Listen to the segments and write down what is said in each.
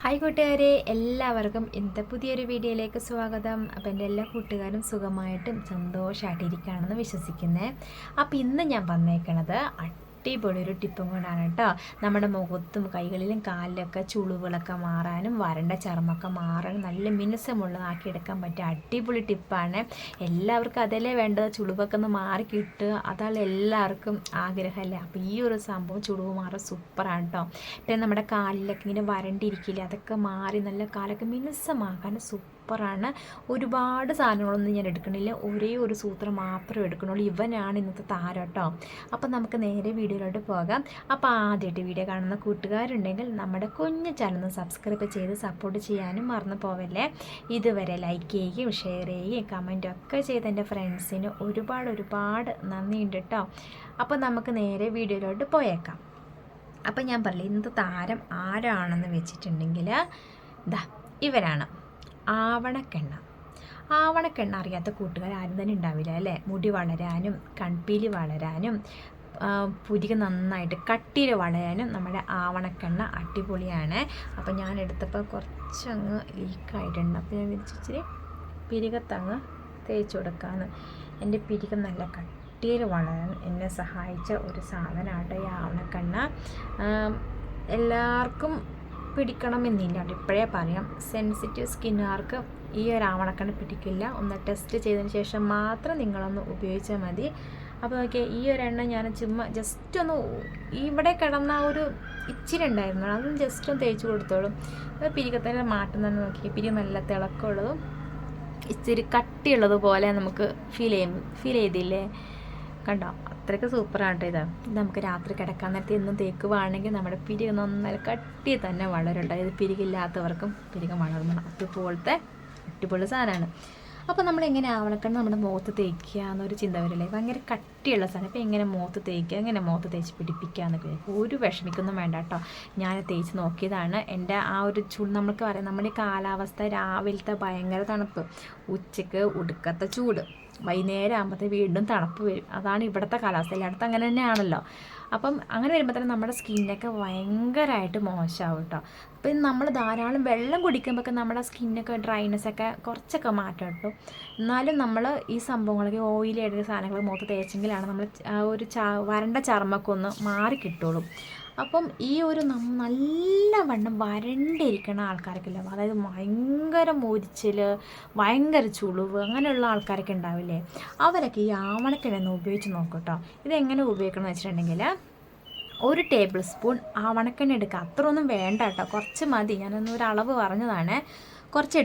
Hi കൂട്ടുകാരെ എല്ലാവർക്കും ഇന്നത്തെ പുതിയൊരു വീഡിയോയിലേക്ക് സ്വാഗതം. അപ്പോൾ എന്റെ എല്ലാ കൂട്ടുകാരും സുഖമായിട്ടും സന്തോഷമായിട്ടിരിക്കുകയാണെന്ന് വിശ്വസിക്കുന്നത് അപ്പോൾ ഇന്ന് ഞാൻ വന്നേക്കണത് അടിപൊളി ഒരു ടിപ്പും കൊണ്ടാണ് കേട്ടോ. നമ്മുടെ മുഖത്തും കൈകളിലും കാലിലൊക്കെ ചുളിവുകളൊക്കെ മാറാനും വരണ്ട ചർമ്മമൊക്കെ മാറാനും നല്ല മിനുസമുള്ളതാക്കി എടുക്കാൻ പറ്റിയ അടിപൊളി ടിപ്പാണ്. എല്ലാവർക്കും അതല്ലേ വേണ്ടത്? ചുളിവൊക്കെ ഒന്ന് മാറി കിട്ടുക. അതാണ് എല്ലാവർക്കും ആഗ്രഹമല്ലേ അപ്പോൾ ഈ ഒരു സംഭവം ചുളിവ് മാറാൻ സൂപ്പറാണ് കേട്ടോ. പിന്നെ നമ്മുടെ കാലിലൊക്കെ ഇങ്ങനെ വരണ്ടിരിക്കില്ല? അതൊക്കെ മാറി നല്ല കാലൊക്കെ മിനുസമാക്കാൻ സൂപ്പറാണ്. ഒരുപാട് സാധനങ്ങളൊന്നും ഞാൻ എടുക്കണില്ല. ഒരേ ഒരു സൂത്രം മാത്രമേ എടുക്കണുള്ളൂ. ഇവനാണ് ഇന്നത്തെ താരം കേട്ടോ. അപ്പം നമുക്ക് നേരെ വീഡിയോയിലോട്ട് പോകാം. അപ്പോൾ ആദ്യമായിട്ട് വീഡിയോ കാണുന്ന കൂട്ടുകാരുണ്ടെങ്കിൽ നമ്മുടെ കുഞ്ഞു ചാനൽ സബ്സ്ക്രൈബ് ചെയ്ത് സപ്പോർട്ട് ചെയ്യാനും മറന്നു പോവല്ലേ. ഇതുവരെ ലൈക്ക് ചെയ്യുകയും ഷെയർ ചെയ്യുകയും കമന്റും ഒക്കെ ചെയ്ത് എന്റെ ഫ്രണ്ട്സിന് ഒരുപാട് ഒരുപാട് നന്ദിയുണ്ട് കേട്ടോ. അപ്പോൾ നമുക്ക് നേരെ വീഡിയോയിലോട്ട് പോയേക്കാം. അപ്പം ഞാൻ പറയില്ല ഇന്നത്തെ താരം ആരാണെന്ന് വെച്ചിട്ടുണ്ടെങ്കിൽ ഇതാ ഇവരാണ്. ആവണക്കെണ്ണ. ആവണക്കെണ്ണ അറിയാത്ത കൂട്ടുകാർ ആരും തന്നെ ഉണ്ടാവില്ല അല്ലേ? മുടി വളരാനും കൺപീലി വളരാനും പുരിക നന്നായിട്ട് കട്ടിയിൽ വളരാനും നമ്മുടെ ആവണക്കെണ്ണ അടിപൊളിയാണ്. അപ്പോൾ ഞാൻ എടുത്തപ്പോൾ കുറച്ചങ്ങ് ലീക്കായിട്ടുണ്ട് അപ്പോൾ ഞാൻ ഇച്ചിരി പിരികത്തങ്ങ് തേച്ച് കൊടുക്കാമെന്ന് എന്റെ പിരികം നല്ല കട്ടിയിൽ വളരാൻ എന്നെ സഹായിച്ച ഒരു സാധനമാണ് ഈ ആവണക്കെണ്ണ. എല്ലാവർക്കും പിടിക്കണമെന്നില്ല കേട്ടോ ഇപ്പോഴേ പറയാം. സെൻസിറ്റീവ് സ്കിന്നുകാർക്ക് ഈ ഒരു ആവണക്കെണ്ണ പിടിക്കില്ല. ഒന്ന് ടെസ്റ്റ് ചെയ്തതിന് ശേഷം മാത്രം നിങ്ങളൊന്ന് ഉപയോഗിച്ചാൽ മതി. അപ്പോൾ നോക്കിയാൽ ഈ ഒരു എണ്ണ ഞാൻ ചുമ്മാ ജസ്റ്റ് ഒന്ന് ഇവിടെ കിടന്ന ഒരു ഇച്ചിരി ഉണ്ടായിരുന്നു. അതും ജസ്റ്റ് ഒന്ന് തേച്ച് കൊടുത്തോളും. അത് പിരികത്തിന്റെ മാറ്റം തന്നെ നോക്കി പിരി നല്ല തിളക്കമുള്ളതും ഇച്ചിരി കട്ടിയുള്ളത് പോലെ നമുക്ക് ഫീൽ ചെയ്യും ഫീൽ ചെയ്തില്ലേ? കണ്ടോ? അത്രയ്ക്ക് സൂപ്പറാണ് കേട്ടോ ഇത്. നമുക്ക് രാത്രി കിടക്കാൻ നേരത്തെ എന്നും തേക്കുവാണെങ്കിൽ നമ്മുടെ പിരിക നന്നായി കട്ടി തന്നെ വളരുണ്ട് ഇത് പിരികില്ലാത്തവർക്കും പിരികം വളർന്നു അതുപോലത്തെ അടിപൊളി സാധനമാണ്. അപ്പോൾ നമ്മൾ എങ്ങനെ ആവണക്കണം നമ്മുടെ മുഖത്ത് തേക്കുക എന്നൊരു ചിന്ത വരില്ലേ? ഭയങ്കര കട്ടിയുള്ള സാധനം. ഇപ്പോൾ എങ്ങനെ മുഖത്ത് തേക്കുക എങ്ങനെ മുഖത്ത് തേച്ച് പിടിപ്പിക്കുക എന്നൊക്കെ ഒരു വിഷമിക്കൊന്നും വേണ്ട കേട്ടോ ഞാൻ തേച്ച് നോക്കിയതാണ്. എന്റെ ആ ഒരു ചൂട് നമ്മൾക്ക് പറയാം നമ്മുടെ കാലാവസ്ഥ രാവിലത്തെ ഭയങ്കര തണുപ്പ്. ഉച്ചയ്ക്ക് ഉടുക്കത്തെ ചൂട്. വൈകുന്നേരം ആകുമ്പോഴത്തേ വീണ്ടും തണുപ്പ് വരും. അതാണ് ഇവിടുത്തെ കാലാവസ്ഥ എല്ലായിടത്തും അങ്ങനെ തന്നെയാണല്ലോ. അപ്പം അങ്ങനെ വരുമ്പോൾ തന്നെ നമ്മുടെ സ്കിന്നൊക്കെ ഭയങ്കരമായിട്ട് മോശമാവും കേട്ടോ അപ്പം നമ്മൾ ധാരാളം വെള്ളം കുടിക്കുമ്പോഴൊക്കെ നമ്മുടെ സ്കിന്നൊക്കെ ഡ്രൈനെസ് ഒക്കെ കുറച്ചൊക്കെ മാറ്റം കേട്ടോ. എന്നാലും നമ്മൾ ഈ സംഭവങ്ങളൊക്കെ ഓയിലി ആയിട്ടുള്ള സാധനങ്ങൾ മുഖത്ത് തേച്ചെങ്കിലാണ് നമ്മൾ ഒരു ച വരണ്ട ചർമ്മമൊക്കെ ഒന്ന് മാറി കിട്ടുള്ളൂ. അപ്പം ഈ ഒരു നല്ല നല്ലവണ്ണം വരണ്ടിരിക്കുന്ന ആൾക്കാർക്കില്ല? അതായത് ഭയങ്കര മുരിച്ചിൽ ഭയങ്കര ചുളിവ് അങ്ങനെയുള്ള ആൾക്കാരൊക്കെ ഉണ്ടാവില്ലേ? അവരൊക്കെ ഈ ആവണക്കിഴന്ന് ഉപയോഗിച്ച് നോക്കട്ടോ. കേട്ടോ ഇതെങ്ങനെ ഉപയോഗിക്കണം എന്ന് വെച്ചിട്ടുണ്ടെങ്കിൽ ഒരു ടേബിൾ സ്പൂൺ ആവണക്കെണ്ണ എടുക്കുക. അത്രയൊന്നും വേണ്ട കേട്ടോ. കുറച്ച് മതി. ഞാനൊന്നും ഒരു അളവ് പറഞ്ഞതാണ്. കുറച്ച്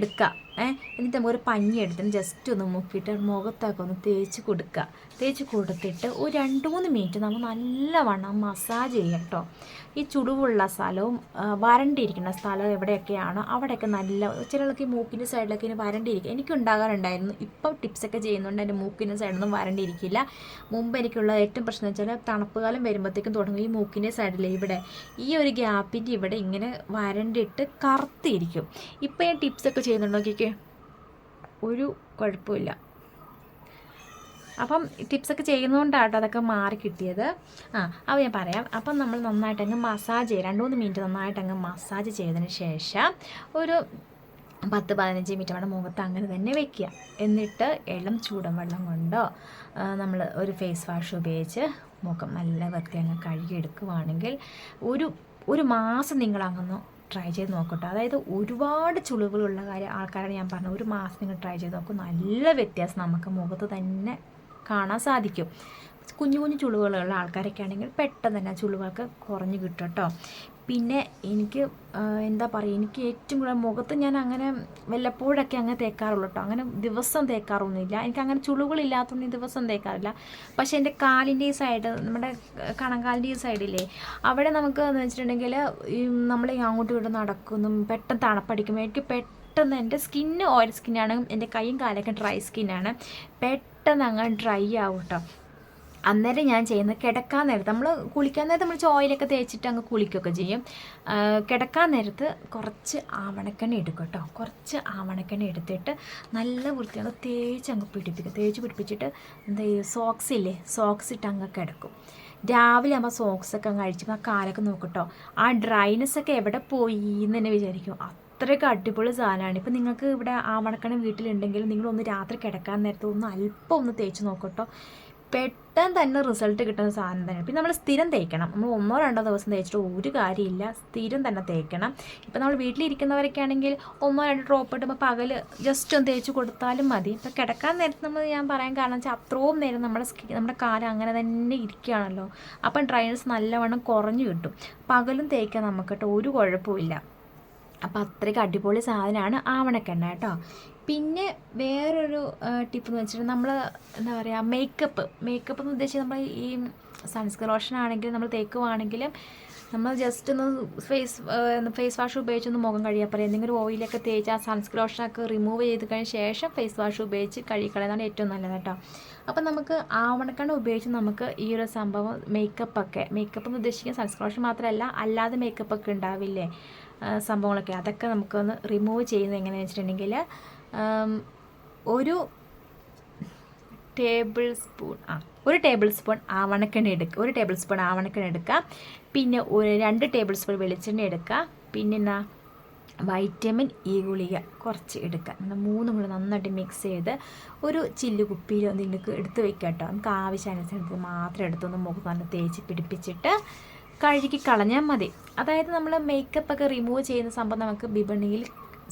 ഏഹ് എന്നിട്ട് നമുക്ക് ഒരു പഞ്ഞി എടുത്തിട്ട് ജസ്റ്റ് ഒന്ന് മുക്കിയിട്ട് മുഖത്തൊക്കെ ഒന്ന് തേച്ച് കൊടുക്കുക. തേച്ച് കൊടുത്തിട്ട് ഒരു രണ്ട് മൂന്ന് മിനിറ്റ് നമ്മൾ നല്ലവണ്ണം മസാജ് ചെയ്യുക കേട്ടോ. ഈ ചുടുവുള്ള സ്ഥലവും വരണ്ടിരിക്കുന്ന സ്ഥലം എവിടെയൊക്കെയാണോ അവിടെയൊക്കെ നല്ല ചിലർക്ക് മൂക്കിന്റെ സൈഡിലൊക്കെ ഇനി വരണ്ടിരിക്കുക എനിക്ക് ഉണ്ടാകാറുണ്ടായിരുന്നു. ഇപ്പോൾ ടിപ്സൊക്കെ ചെയ്യുന്നുണ്ട് എന്റെ മൂക്കിന്റെ സൈഡൊന്നും വരണ്ടിരിക്കില്ല മുമ്പ് എനിക്കുള്ള ഏറ്റവും പ്രശ്നം വെച്ചാൽ തണുപ്പ് കാലം വരുമ്പോഴത്തേക്കും തുടങ്ങും ഈ മൂക്കിന്റെ സൈഡിൽ ഇവിടെ. ഈ ഒരു ഗ്യാപ്പിന്റെ ഇവിടെ ഇങ്ങനെ വരണ്ടിട്ട് കറുത്തിരിക്കും. ഇപ്പോൾ ഞാൻ ടിപ്സൊക്കെ ചെയ്യുന്നുണ്ടോ. നോക്കിക്കേ. ഒരു കുഴപ്പമില്ല. അപ്പം ടിപ്സൊക്കെ ചെയ്യുന്നതുകൊണ്ടാട്ടോ അതൊക്കെ മാറി കിട്ടിയത്. ആ അപ്പോൾ ഞാൻ പറയാം. അപ്പം നമ്മൾ നന്നായിട്ടങ്ങ് മസാജ് ചെയ്യുക രണ്ട് മൂന്ന് മിനിറ്റ് നന്നായിട്ടങ്ങ് മസാജ് ചെയ്തതിന് ശേഷം ഒരു പത്ത് പതിനഞ്ച് മിനിറ്റ് നമ്മുടെ മുഖത്ത് അങ്ങനെ തന്നെ വെക്കുക. എന്നിട്ട് ഇളം ചൂടൻ വെള്ളം കൊണ്ടോ നമ്മൾ ഒരു ഫേസ് വാഷ് ഉപയോഗിച്ച് മുഖം നല്ല വൃത്തി അങ്ങ് കഴുകിയെടുക്കുവാണെങ്കിൽ ഒരു ഒരു മാസം നിങ്ങൾ അങ്ങനെ ട്രൈ ചെയ്ത് നോക്കട്ടോ. അതായത് ഒരുപാട് ചുളിവുകളുള്ള കാര്യം ആൾക്കാരാണ് ഞാൻ പറഞ്ഞത് ഒരു മാസം നിങ്ങൾ ട്രൈ ചെയ്ത് നോക്കും നല്ല വ്യത്യാസം നമുക്ക് മുഖത്ത് തന്നെ കാണാൻ സാധിക്കും. കുഞ്ഞു കുഞ്ഞു ചുളിവുകളുള്ള ആൾക്കാരൊക്കെ ആണെങ്കിൽ പെട്ടെന്ന് തന്നെ ചുളിവുകൾക്ക് കുറഞ്ഞു കിട്ടും കേട്ടോ. പിന്നെ എനിക്ക് എന്താ പറയുക എനിക്ക് ഏറ്റവും കൂടുതൽ മുഖത്ത് ഞാൻ അങ്ങനെ വല്ലപ്പോഴൊക്കെ അങ്ങനെ തേക്കാറുള്ളൂ കേട്ടോ അങ്ങനെ ദിവസം തേക്കാറൊന്നുമില്ല. എനിക്ക് അങ്ങനെ ചുളിവുകളില്ലാത്തതുകൊണ്ട് ദിവസം തേക്കാറില്ല. പക്ഷേ എന്റെ കാലിന്റെ ഈ സൈഡ് നമ്മുടെ കണങ്കാലിന്റെ ഈ സൈഡില്ലേ അവിടെ നമുക്ക് എന്ന് വെച്ചിട്ടുണ്ടെങ്കിൽ നമ്മൾ അങ്ങോട്ടും ഇങ്ങോട്ടും നടക്കുന്നു പെട്ടെന്ന് തണുപ്പടിക്കുമ്പോൾ എനിക്ക് പെട്ടെന്ന് എന്റെ സ്കിന്ന് ഓയിൽ സ്കിന്നാണ് എന്റെ കൈയും കാലൊക്കെ ഡ്രൈ സ്കിന്നാണ് പെട്ടെന്ന് അങ്ങ് ഡ്രൈ ആവും കേട്ടോ അന്നേരം ഞാൻ ചെയ്യുന്നത് കിടക്കാൻ നേരത്ത് നമ്മൾ കുളിക്കാൻ നേരത്ത് നമ്മൾ ഓയിലൊക്കെ തേച്ചിട്ട് അങ്ങ് കുളിക്കുകയൊക്കെ ചെയ്യും. കിടക്കാൻ നേരത്ത് കുറച്ച് ആവണക്കെണ്ണ എടുക്കും കേട്ടോ. കുറച്ച് ആവണക്കെണ്ണ എടുത്തിട്ട് നല്ല വൃത്തിയാണ് തേച്ച് അങ്ങ് പിടിപ്പിക്കുക തേച്ച് പിടിപ്പിച്ചിട്ട് എന്താ സോക്സ് ഇല്ലേ? സോക്സ് ഇട്ട് അങ്ങ് കിടക്കും. രാവിലെ ആകുമ്പോൾ സോക്സൊക്കെ കഴിച്ചപ്പോൾ ആ കാലൊക്കെ നോക്കട്ടോ ആ ഡ്രൈനെസ് ഒക്കെ എവിടെ പോയി എന്ന് തന്നെ വിചാരിക്കും. അത്രയൊക്കെ അടിപൊളി സാധനമാണ് ഇപ്പം നിങ്ങൾക്ക് ഇവിടെ ആവണക്കണ വീട്ടിലുണ്ടെങ്കിൽ നിങ്ങളൊന്ന് രാത്രി കിടക്കാൻ നേരത്തെ ഒന്ന് അല്പം ഒന്ന് തേച്ച് നോക്കട്ടോ പെട്ടെന്ന് തന്നെ റിസൾട്ട് കിട്ടുന്ന സാധനം തന്നെ. പിന്നെ നമ്മൾ സ്ഥിരം തേക്കണം. നമ്മൾ ഒന്നോ രണ്ടോ ദിവസം തേച്ചിട്ട് ഒരു കാര്യമില്ല. സ്ഥിരം തന്നെ തേക്കണം. ഇപ്പം നമ്മൾ വീട്ടിലിരിക്കുന്നവരൊക്കെ ആണെങ്കിൽ ഒന്നോ രണ്ടോ ഡ്രോപ്പ് ഇടുമ്പോൾ പകൽ ജസ്റ്റ് ഒന്ന് തേച്ച് കൊടുത്താലും മതി. ഇപ്പം കിടക്കാൻ നേരത്ത് നമ്മൾ ഞാൻ പറയാൻ കാരണം വെച്ചാൽ അത്രയും നേരം നമ്മുടെ സ്കിൻ നമ്മുടെ കാലം അങ്ങനെ തന്നെ ഇരിക്കുകയാണല്ലോ. അപ്പം ഡ്രൈനസ് നല്ലവണ്ണം കുറഞ്ഞു കിട്ടും. പകലും തേക്കാൻ നമുക്ക് കേട്ടോ ഒരു കുഴപ്പമില്ല അപ്പം അത്രയ്ക്ക് അടിപൊളി സാധനമാണ് ആവണക്കെണ്ണ കേട്ടോ. പിന്നെ വേറൊരു ടിപ്പ് എന്ന് വെച്ചിട്ടുണ്ടെങ്കിൽ നമ്മൾ എന്താ പറയുക മേക്കപ്പ് മേക്കപ്പ് എന്ന് ഉദ്ദേശിച്ച് നമ്മൾ ഈ സൺസ്ക്രീൻ ലോഷൻ ആണെങ്കിലും നമ്മൾ തേക്കുവാണെങ്കിലും നമ്മൾ ജസ്റ്റ് ഒന്ന് ഫേസ് ഫേസ് വാഷ് ഉപയോഗിച്ചൊന്ന് മുഖം കഴിയാൻ പറയാം എന്തെങ്കിലും ഓയിലൊക്കെ തേച്ച് ആ സൺസ്ക്രീൻ ലോഷനൊക്കെ റിമൂവ് ചെയ്ത് കഴിഞ്ഞ ശേഷം ഫേസ് വാഷ് ഉപയോഗിച്ച് കഴുകിക്കളയുന്നതാണ് ഏറ്റവും നല്ലത് കേട്ടോ. അപ്പം നമുക്ക് ആവണക്കണ്ണ ഉപയോഗിച്ച് നമുക്ക് ഈ ഒരു സംഭവം മേക്കപ്പൊക്കെ മേക്കപ്പ് എന്ന് ഉദ്ദേശിക്കുന്ന സൺസ്ക്രീൻ ലോഷൻ മാത്രമല്ല അല്ലാതെ മേക്കപ്പൊക്കെ ഉണ്ടാവില്ലേ? സംഭവങ്ങളൊക്കെ. അതൊക്കെ നമുക്കൊന്ന് റിമൂവ് ചെയ്യുന്നത് എങ്ങനെയാണെന്ന് വെച്ചിട്ടുണ്ടെങ്കിൽ ഒരു ടേബിൾ സ്പൂൺ ആ ഒരു ടേബിൾ സ്പൂൺ ആവണക്കെണ്ണ എടുക്കുക ഒരു ടേബിൾ സ്പൂൺ ആവണക്കെണ്ണ എടുക്കുക പിന്നെ ഒരു രണ്ട് ടേബിൾ സ്പൂൺ വെളിച്ചെണ്ണ എടുക്കുക പിന്നെ എന്നാ വൈറ്റമിൻ ഇ ഗുളിക കുറച്ച് എടുക്കുക നമ്മൾ മൂന്നും കൂടി നന്നായിട്ട് മിക്സ് ചെയ്ത് ഒരു ചില്ല് കുപ്പിയിൽ നിങ്ങൾക്ക് എടുത്ത് വെക്കാം കേട്ടോ. നമുക്ക് ആവശ്യാനുസരണത്തിൽ മാത്രം എടുത്തൊന്ന് മുഖം നല്ല തേച്ച് പിടിപ്പിച്ചിട്ട് കഴുകി കളഞ്ഞാൽ മതി. അതായത് നമ്മൾ മേക്കപ്പ് ഒക്കെ റിമൂവ് ചെയ്യുന്ന സംഭവം നമുക്ക് വിപണിയിൽ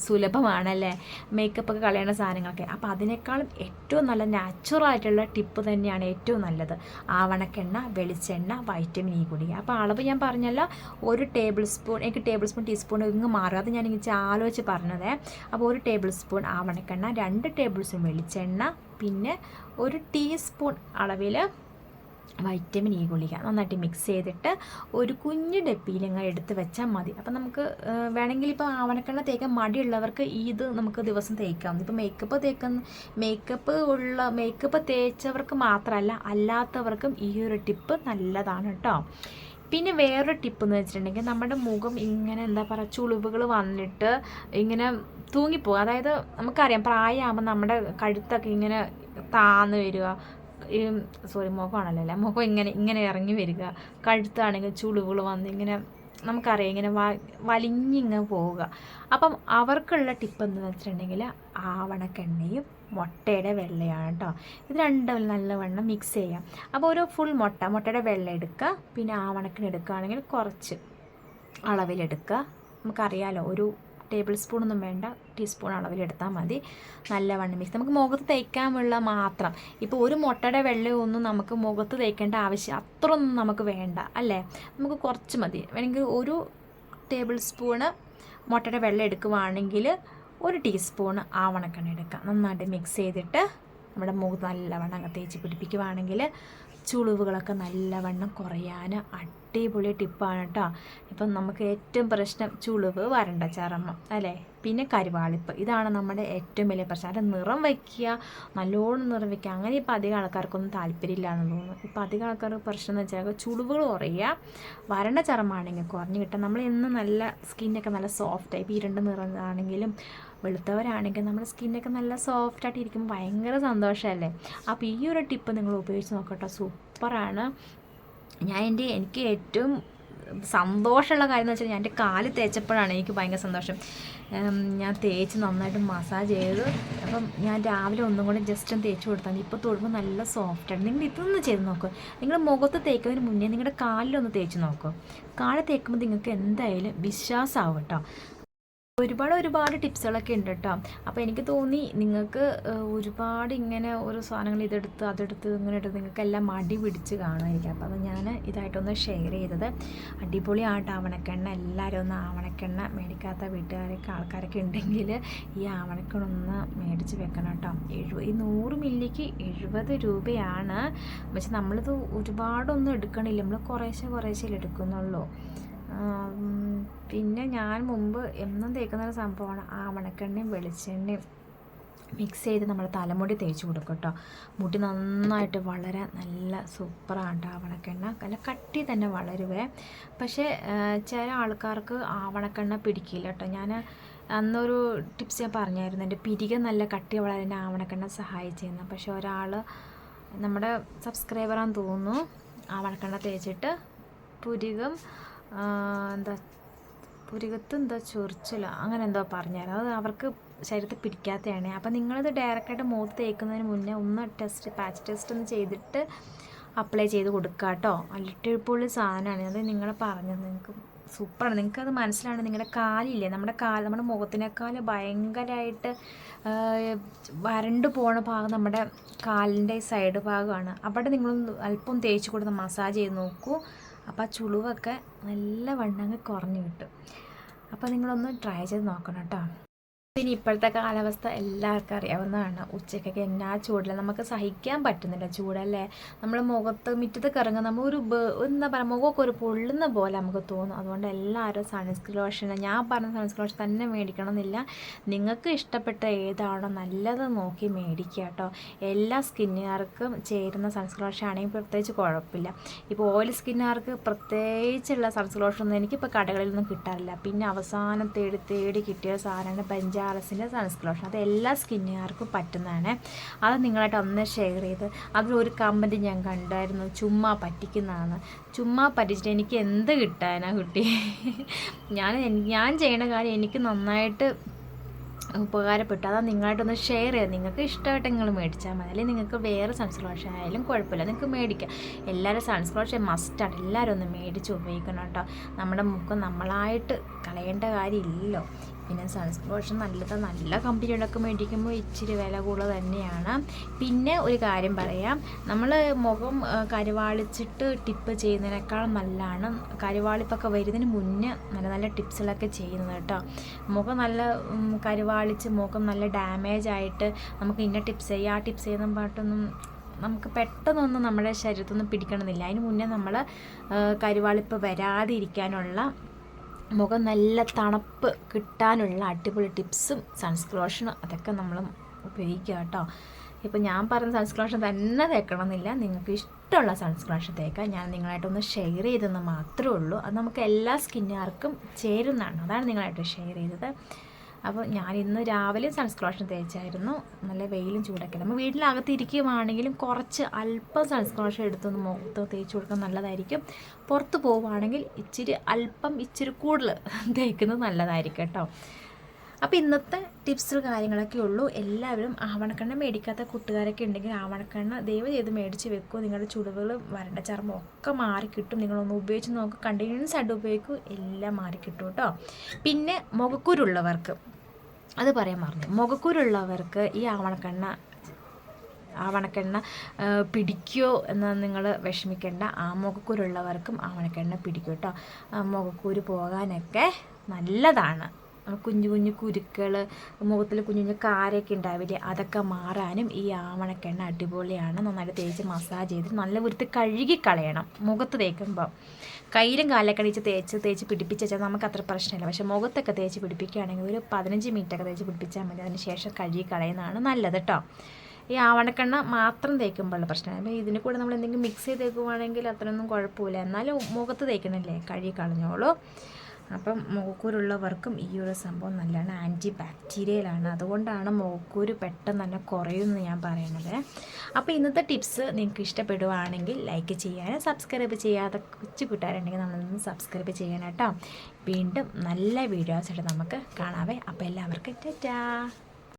സുലഭമാണല്ലേ? മേക്കപ്പ് ഒക്കെ കളയേണ്ട സാധനങ്ങളൊക്കെ. അപ്പോൾ അതിനേക്കാളും ഏറ്റവും നല്ല നാച്ചുറൽ ആയിട്ടുള്ള ടിപ്പ് തന്നെയാണ് ഏറ്റവും നല്ലത്. ആവണക്കെണ്ണ വെളിച്ചെണ്ണ വൈറ്റമിൻ ഇ കൂടി. അപ്പോൾ അളവ് ഞാൻ പറഞ്ഞല്ലോ ഒരു ടേബിൾ സ്പൂൺ എനിക്ക് ടേബിൾ സ്പൂൺ ടീസ്പൂൺ ഇങ്ങ് മാറും. അത് ഞാൻ ഇങ്ങനെ ആലോചിച്ച് പറഞ്ഞതേ. അപ്പോൾ ഒരു ടേബിൾ സ്പൂൺ ആവണക്കെണ്ണ രണ്ട് ടേബിൾ സ്പൂൺ വെളിച്ചെണ്ണ പിന്നെ ഒരു ടീസ്പൂൺ അളവിൽ വൈറ്റമിൻ ഇ ഗുളിക നന്നായിട്ട് മിക്സ് ചെയ്തിട്ട് ഒരു കുഞ്ഞ് ഡപ്പിയിൽ ഇങ്ങനെ എടുത്ത് വെച്ചാൽ മതി. അപ്പം നമുക്ക് വേണമെങ്കിൽ ഇപ്പോൾ ആവണക്കെണ്ണ തേക്കാൻ മടിയുള്ളവർക്ക് ഇത് നമുക്ക് ദിവസം തേക്കാം. ഇപ്പോൾ മേക്കപ്പ് തേക്കുന്ന മേക്കപ്പ് ഉള്ള മേക്കപ്പ് തേച്ചവർക്ക് മാത്രമല്ല അല്ലാത്തവർക്കും ഈ ഒരു ടിപ്പ് നല്ലതാണ് കേട്ടോ പിന്നെ വേറൊരു ടിപ്പ് എന്ന് വെച്ചിട്ടുണ്ടെങ്കിൽ നമ്മുടെ മുഖം ഇങ്ങനെ എന്താ പറയുക ചുളിവുകൾ വന്നിട്ട് ഇങ്ങനെ തൂങ്ങിപ്പോകും. അതായത് നമുക്കറിയാം പ്രായമാകുമ്പോൾ നമ്മുടെ കഴുത്തൊക്കെ ഇങ്ങനെ താന്ന് വരിക സോറി മുഖമാണല്ലോ അല്ലേ? മുഖം ഇങ്ങനെ ഇങ്ങനെ ഇറങ്ങി വരിക. കഴുത്താണെങ്കിൽ ചുളിവുകൾ വന്ന് ഇങ്ങനെ നമുക്കറിയാം ഇങ്ങനെ വ വലിഞ്ഞിങ്ങ് പോവുക. അപ്പം അവർക്കുള്ള ടിപ്പ് എന്ന് വെച്ചിട്ടുണ്ടെങ്കിൽ ആവണക്കെണ്ണയും മുട്ടയുടെ വെള്ളയാണ് കേട്ടോ ഇത് രണ്ടും നല്ലവണ്ണം മിക്സ് ചെയ്യാം. അപ്പോൾ ഒരു ഫുൾ മുട്ട മുട്ടയുടെ വെള്ള എടുക്കുക. പിന്നെ ആവണക്കിന് എടുക്കുകയാണെങ്കിൽ കുറച്ച് അളവിലെടുക്കുക. നമുക്കറിയാലോ ഒരു ടേബിൾ സ്പൂണൊന്നും വേണ്ട. ടീസ്പൂൺ അളവിലെടുത്താൽ മതി. നല്ലവണ്ണം മിക്സ് നമുക്ക് മുഖത്ത് തേക്കാനുള്ള മാത്രം. ഇപ്പോൾ ഒരു മുട്ടയുടെ വെള്ളമൊന്നും നമുക്ക് മുഖത്ത് തേക്കേണ്ട ആവശ്യം അത്രയൊന്നും നമുക്ക് വേണ്ട അല്ലേ? നമുക്ക് കുറച്ച് മതി. വേണമെങ്കിൽ ഒരു ടേബിൾ സ്പൂണ് മുട്ടയുടെ വെള്ളം എടുക്കുവാണെങ്കിൽ ഒരു ടീസ്പൂൺ ആവണക്കെണ്ണ എടുക്കാം. നന്നായിട്ട് മിക്സ് ചെയ്തിട്ട് നമ്മുടെ മുഖത്ത് നല്ലവണ്ണം തേച്ച് പിടിപ്പിക്കുവാണെങ്കിൽ ചുളിവുകളൊക്കെ നല്ലവണ്ണം കുറയാൻ അടിപൊളി ടിപ്പാണ് കേട്ടോ ഇപ്പം നമുക്ക് ഏറ്റവും പ്രശ്നം ചുളിവ് വരണ്ട ചർമ്മം അല്ലേ? പിന്നെ കരുവാളിപ്പ്. ഇതാണ് നമ്മുടെ ഏറ്റവും വലിയ പ്രശ്നം. അതിന്റെ നിറം വയ്ക്കുക നല്ലോണം നിറം വയ്ക്കുക. അങ്ങനെ ഇപ്പോൾ അധികം ആൾക്കാർക്കൊന്നും താല്പര്യമില്ല എന്ന് തോന്നുന്നു. ഇപ്പോൾ അധികം ആൾക്കാർക്ക് പ്രശ്നം എന്ന് വെച്ചാൽ ചുളിവുകൾ കുറയുക വരണ്ട ചർമ്മമാണെങ്കിൽ കുറഞ്ഞു കിട്ടുക. നമ്മൾ എന്നും നല്ല സ്കിന്നൊക്കെ നല്ല ഇപ്പോൾ ഈ രണ്ട് നിറം ആണെങ്കിലും വെളുത്തവരാണെങ്കിൽ നമ്മുടെ സ്കിന്നൊക്കെ നല്ല സോഫ്റ്റായിട്ട് ഇരിക്കുമ്പോൾ ഭയങ്കര സന്തോഷമല്ലേ? അപ്പോൾ ഈ ഒരു ടിപ്പ് നിങ്ങൾ ഉപയോഗിച്ച് നോക്കട്ടോ. സൂപ്പറാണ്. ഞാൻ എന്റെ എനിക്ക് ഏറ്റവും സന്തോഷമുള്ള കാര്യം എന്ന് വെച്ചാൽ ഞാൻ എന്റെ കാൽ തേച്ചപ്പോഴാണ് എനിക്ക് ഭയങ്കര സന്തോഷം. ഞാൻ തേച്ച് നന്നായിട്ട് മസാജ് ചെയ്ത് അപ്പം ഞാൻ രാവിലെ ഒന്നും കൂടെ ജസ്റ്റ് തേച്ച് കൊടുത്താൽ ഇപ്പോൾ തൊടുമ്പോൾ നല്ല സോഫ്റ്റാണ് നിങ്ങൾ ഇതൊന്ന് ചെയ്ത് നോക്കുക നിങ്ങൾ മുഖത്ത് തേക്കുന്നതിന് മുന്നേ നിങ്ങളുടെ കാലിലൊന്ന് തേച്ച് നോക്കുക കാൽ തേക്കുമ്പോൾ നിങ്ങൾക്ക് എന്തായാലും വിശ്വാസമാവും കേട്ടോ. ഒരുപാട് ഒരുപാട് ടിപ്സുകളൊക്കെ ഉണ്ട് കേട്ടോ അപ്പോൾ എനിക്ക് തോന്നി നിങ്ങൾക്ക് ഒരുപാട് ഇങ്ങനെ ഓരോ സാധനങ്ങൾ ഇതെടുത്ത് അതെടുത്ത് ഇങ്ങനെ എടുത്ത് നിങ്ങൾക്കെല്ലാം മടി പിടിച്ച് കാണുമായിരിക്കും. അപ്പോൾ അത് ഞാൻ ഇതായിട്ടൊന്ന് ഷെയർ ചെയ്തത്. അടിപൊളി ആട്ട് ആവണക്കെണ്ണ. എല്ലാവരും ഒന്ന് ആവണക്കെണ്ണ മേടിക്കാത്ത വീട്ടുകാരൊക്കെ ആൾക്കാരൊക്കെ ഉണ്ടെങ്കിൽ ഈ ആവണക്കെണ്ണ ഒന്ന് മേടിച്ച് വെക്കണം കേട്ടോ. എഴുപത് ഈ നൂറ് മില്ലിക്ക് എഴുപത് രൂപയാണ്. പക്ഷെ നമ്മളിത് ഒരുപാടൊന്നും എടുക്കണില്ല. നമ്മൾ കുറേശ്ശെ കുറേശ്ശേ എടുക്കുന്നുള്ളൂ. പിന്നെ ഞാൻ മുമ്പ് എന്നും തേക്കുന്ന ഒരു സംഭവമാണ് ആവണക്കെണ്ണയും വെളിച്ചെണ്ണയും മിക്സ് ചെയ്ത് നമ്മൾ തലമുടി തേച്ച് കൊടുക്കും കേട്ടോ മുടി നന്നായിട്ട് വളരെ നല്ല സൂപ്പറാണ് ആവണക്കെണ്ണ. നല്ല കട്ടി തന്നെ വളരുവേ. പക്ഷേ ചില ആൾക്കാർക്ക് ആവണക്കെണ്ണ പിടിക്കില്ല കേട്ടോ ഞാൻ അന്നൊരു ടിപ്സ് ഞാൻ പറഞ്ഞായിരുന്നു. എന്റെ പിരിക നല്ല കട്ടി വളരാൻ ആവണക്കെണ്ണ സഹായിച്ചിരുന്നു പക്ഷേ ഒരാൾ നമ്മുടെ സബ്സ്ക്രൈബറാന്ന് തോന്നുന്നു. ആവണക്കെണ്ണ തേച്ചിട്ട് പുരികം ആ, എന്താ പുരികത്ത് എന്താ ചൊറിച്ചില്ല അങ്ങനെ എന്തോ പറഞ്ഞായിരുന്നു. അത് അവർക്ക് ശരീരത്തിൽ പിടിക്കാത്തതാണ് അപ്പം നിങ്ങളിത് ഡയറക്റ്റായിട്ട് മുഖത്ത് തേക്കുന്നതിന് മുന്നേ ഒന്ന് ടെസ്റ്റ് പാച്ച് ടെസ്റ്റ് ഒന്ന് ചെയ്തിട്ട് അപ്ലൈ ചെയ്ത് കൊടുക്കുക കേട്ടോ അല്ലിട്ടിപ്പൊളി സാധനമാണ് അത് നിങ്ങൾ പറഞ്ഞത് നിങ്ങൾക്ക് സൂപ്പറാണ് നിങ്ങൾക്ക് അത് മനസ്സിലാണ് നിങ്ങളുടെ കാലില്ലേ? നമ്മുടെ കാൽ നമ്മുടെ മുഖത്തിനേക്കാൾ ഭയങ്കരമായിട്ട് വരണ്ടു പോണ ഭാഗം നമ്മുടെ കാലിന്റെ സൈഡ് ഭാഗമാണ്. അവിടെ നിങ്ങളൊന്ന് അല്പം തേച്ച് കൊടുത്ത് മസാജ് ചെയ്ത് നോക്കൂ. അപ്പോൾ ആ ചുളിവൊക്കെ നല്ല വണ്ണങ്ങ് കുറഞ്ഞു കിട്ടും. അപ്പോൾ നിങ്ങളൊന്ന് ട്രൈ ചെയ്ത് നോക്കണം കേട്ടോ. പിന്നെ ഇപ്പോഴത്തെ കാലാവസ്ഥ എല്ലാവർക്കും അറിയാവുന്നതാണ്. ഉച്ചയ്ക്കൊക്കെ എന്നാ ചൂടില്ല? നമുക്ക് സഹിക്കാൻ പറ്റുന്നില്ല ചൂടല്ലേ? നമ്മൾ മുഖത്ത് മുറ്റത്തൊക്കെ ഇറങ്ങും നമ്മൾ ഒരു എന്താ പറയുക മുഖമൊക്കെ ഒരു പൊള്ളുന്ന പോലെ നമുക്ക് തോന്നും. അതുകൊണ്ട് എല്ലാവരും സൺസ്ക്രീൻ ലോഷൻ ഞാൻ പറഞ്ഞ സൺസ്ക്രീൻ ലോഷൻ തന്നെ മേടിക്കണം എന്നില്ല നിങ്ങൾക്ക് ഇഷ്ടപ്പെട്ട ഏതാണോ നല്ലത് നോക്കി മേടിക്കുക കേട്ടോ. എല്ലാ സ്കിന്നുകാർക്കും ചേരുന്ന സൺസ്ക്രീൻ ലോഷൻ ആണെങ്കിൽ പ്രത്യേകിച്ച് കുഴപ്പമില്ല. ഇപ്പോൾ ഓയിൽ സ്കിന്നുകാർക്ക് പ്രത്യേകിച്ചുള്ള സൺസ്ക്രീൻ ലോഷൻ ഒന്നും എനിക്കിപ്പോൾ കടകളിലൊന്നും കിട്ടാറില്ല. പിന്നെ അവസാനം തേടി തേടി കിട്ടിയ സാധനമാണ് ബെഞ്ചാറസിന്റെ സൺസ്ക്രീൻ ലോഷൻ അത് എല്ലാ സ്കിന്നുകാർക്കും പറ്റുന്നതാണ്. അത് നിങ്ങളായിട്ട് ഒന്ന് ഷെയർ ചെയ്ത്. അതിലൊരു കമന്റ് ഞാൻ കണ്ടായിരുന്നു. ചുമ്മാ പറ്റിക്കുന്നതാണ്. ചുമ്മാ പറ്റിച്ചിട്ട് എനിക്ക് എന്ത് കിട്ടാനാ കുട്ടി? ഞാൻ ഞാൻ ചെയ്യുന്ന കാര്യം എനിക്ക് നന്നായിട്ട് ഉപകാരപ്പെട്ടു. അതാ നിങ്ങളായിട്ടൊന്ന് ഷെയർ ചെയ്യാം നിങ്ങൾക്ക് ഇഷ്ടമായിട്ട് നിങ്ങൾ മേടിച്ചാൽ മതി. അല്ലെങ്കിൽ നിങ്ങൾക്ക് വേറെ സൺസ്ക്രീൻ ആയാലും കുഴപ്പമില്ല. നിങ്ങൾക്ക് മേടിക്കാം. എല്ലാവരും സൺസ്ക്രീൻ മസ്റ്റാണ് എല്ലാവരും ഒന്ന് മേടിച്ച് ഉപയോഗിക്കണം കേട്ടോ. നമ്മുടെ മുഖം നമ്മളായിട്ട് കളയേണ്ട കാര്യമില്ലല്ലോ. പിന്നെ സൺസ്ക്രീൻ ലോഷൻ നല്ലത് നല്ല കമ്പനികളൊക്കെ മേടിക്കുമ്പോൾ ഇച്ചിരി വില കൂടുതൽ തന്നെയാണ്. പിന്നെ ഒരു കാര്യം പറയാം. നമ്മൾ മുഖം കരുവാളിച്ചിട്ട് ടിപ്പ് ചെയ്യുന്നതിനേക്കാൾ നല്ലതാണ്. കരുവാളിപ്പൊക്കെ വരുന്നതിന് മുന്നേ നല്ല നല്ല ടിപ്സുകളൊക്കെ ചെയ്യുന്നത് കേട്ടോ. മുഖം നല്ല കരുവാളിച്ച് മുഖം നല്ല ഡാമേജ് ആയിട്ട് നമുക്ക് ഇന്ന ടിപ്സ് ചെയ്യുക ആ ടിപ്സ് ചെയ്യുന്ന പാട്ടൊന്നും നമുക്ക് പെട്ടെന്നൊന്നും നമ്മുടെ ശരീരത്തൊന്നും പിടിക്കണമെന്നില്ല. അതിന് മുന്നേ നമ്മൾ കരുവാളിപ്പ് വരാതിരിക്കാനുള്ള മുഖം നല്ല തണുപ്പ് കിട്ടാനുള്ള അടിപൊളി ടിപ്സും സൺസ്ക്രീൻ ലോഷനും അതൊക്കെ നമ്മൾ ഉപയോഗിക്കുക കേട്ടോ. ഇപ്പം ഞാൻ പറഞ്ഞ സൺസ്ക്രീൻ തന്നെ തേക്കണമെന്നില്ല. നിങ്ങൾക്ക് ഇഷ്ടമുള്ള സൺസ്ക്രീൻ തേക്കാം ഞാൻ നിങ്ങളായിട്ടൊന്ന് ഷെയർ ചെയ്തെന്ന് മാത്രമേ ഉള്ളൂ. അത് നമുക്ക് എല്ലാ സ്കിന്നുകാർക്കും ചേരുന്നതാണ്. അതാണ് നിങ്ങളായിട്ട് ഷെയർ ചെയ്തത്. അപ്പോൾ ഞാൻ ഇന്ന് രാവിലെ സൺസ്ക്രോഷൻ തേച്ചായിരുന്നു. നല്ല വെയിലും ചൂടൊക്കെ. നമ്മൾ വീട്ടിലകത്ത് ഇരിക്കുകയാണെങ്കിലും കുറച്ച് അല്പം സൺസ്ക്രോഷൻ എടുത്തൊന്ന് മുഖത്ത് തേച്ച് കൊടുക്കാൻ നല്ലതായിരിക്കും. പുറത്ത് പോവുകയാണെങ്കിൽ ഇച്ചിരി അല്പം ഇച്ചിരി കൂടുതൽ തേക്കുന്നത് നല്ലതായിരിക്കും കേട്ടോ. അപ്പോൾ ഇന്നത്തെ ടിപ്സ് കാര്യങ്ങളൊക്കെ ഉള്ളൂ. എല്ലാവരും ആവണക്കണ്ണ മേടിക്കാത്ത കൂട്ടുകാരൊക്കെ ഉണ്ടെങ്കിൽ ആവണക്കണ്ണ ദയവ് ചെയ്ത് മേടിച്ച് വെക്കൂ. നിങ്ങളുടെ ചുളിവുകൾ വരണ്ട ചർമ്മം ഒക്കെ മാറിക്കിട്ടും. നിങ്ങളൊന്ന് ഉപയോഗിച്ച് നോക്കുക കണ്ടിന്യൂസ് ആയിട്ട് ഉപയോഗിക്കൂ. എല്ലാം മാറിക്കിട്ടും കേട്ടോ. പിന്നെ മുഖക്കുരുള്ളവർക്ക് അത് പറയാൻ മറന്നു. മുഖക്കുരുള്ളവർക്ക് ഈ ആവണക്കെണ്ണ ആവണക്കെണ്ണ പിടിക്കോ എന്ന് നിങ്ങൾ വിഷമിക്കേണ്ട. ആ മുഖക്കുരുള്ളവർക്കും ആവണക്കെണ്ണ പിടിക്കും കേട്ടോ. മുഖക്കുരു പോകാനൊക്കെ നല്ലതാണ്. കുഞ്ഞു കുഞ്ഞു കുരുക്കൾ മുഖത്തിൽ കുഞ്ഞു കുഞ്ഞു കാരയൊക്കെ ഉണ്ടാവില്ലേ അതൊക്കെ മാറാനും ഈ ആവണക്കെണ്ണ അടിപൊളിയാണ്. നന്നായിട്ട് തേച്ച് മസാജ് ചെയ്ത് നല്ല വൃത്തി കഴുകി കളയണം മുഖത്ത് തേക്കുമ്പോൾ കയ്യിലും കാലൊക്കെ അടിച്ച് തേച്ച് തേച്ച് പിടിപ്പിച്ച് വെച്ചാൽ നമുക്ക് അത്ര പ്രശ്നമില്ല. പക്ഷേ മുഖത്തൊക്കെ തേച്ച് പിടിപ്പിക്കുകയാണെങ്കിൽ ഒരു പതിനഞ്ച് മിനിറ്റൊക്കെ തേച്ച് പിടിപ്പിച്ചാൽ മതി. അതിന് ശേഷം കഴുകി കളയുന്നതാണ് നല്ലത് കേട്ടോ ഈ ആവണക്കെണ്ണ മാത്രം തേക്കുമ്പോഴുള്ള പ്രശ്നമാണ്. ഇതിന് കൂടെ നമ്മൾ എന്തെങ്കിലും മിക്സ് ചെയ്ത് തേക്കുവാണെങ്കിൽ അത്രയൊന്നും കുഴപ്പമില്ല. എന്നാലും മുഖത്ത് തേക്കണല്ലേ? കഴുകി കളഞ്ഞോളൂ. അപ്പം മുഖക്കൂരുള്ളവർക്കും ഈ ഒരു സംഭവം നല്ലതാണ്. ആന്റി ബാക്ടീരിയലാണ് അതുകൊണ്ടാണ് മുഖക്കൂര് പെട്ടെന്ന് തന്നെ കുറയുമെന്ന് ഞാൻ പറയുന്നത് അപ്പോൾ ഇന്നത്തെ ടിപ്സ് നിങ്ങൾക്ക് ഇഷ്ടപ്പെടുവാണെങ്കിൽ ലൈക്ക് ചെയ്യാനും സബ്സ്ക്രൈബ് ചെയ്യാതെ കൊച്ചു കൂട്ടുകാരുണ്ടെങ്കിൽ നമ്മളൊന്ന് സബ്സ്ക്രൈബ് ചെയ്യാനാട്ടോ വീണ്ടും നല്ല വീഡിയോസ് വീഡിയോസായിട്ട് നമുക്ക് കാണാവേ. അപ്പോൾ എല്ലാവർക്കും ടാറ്റാ.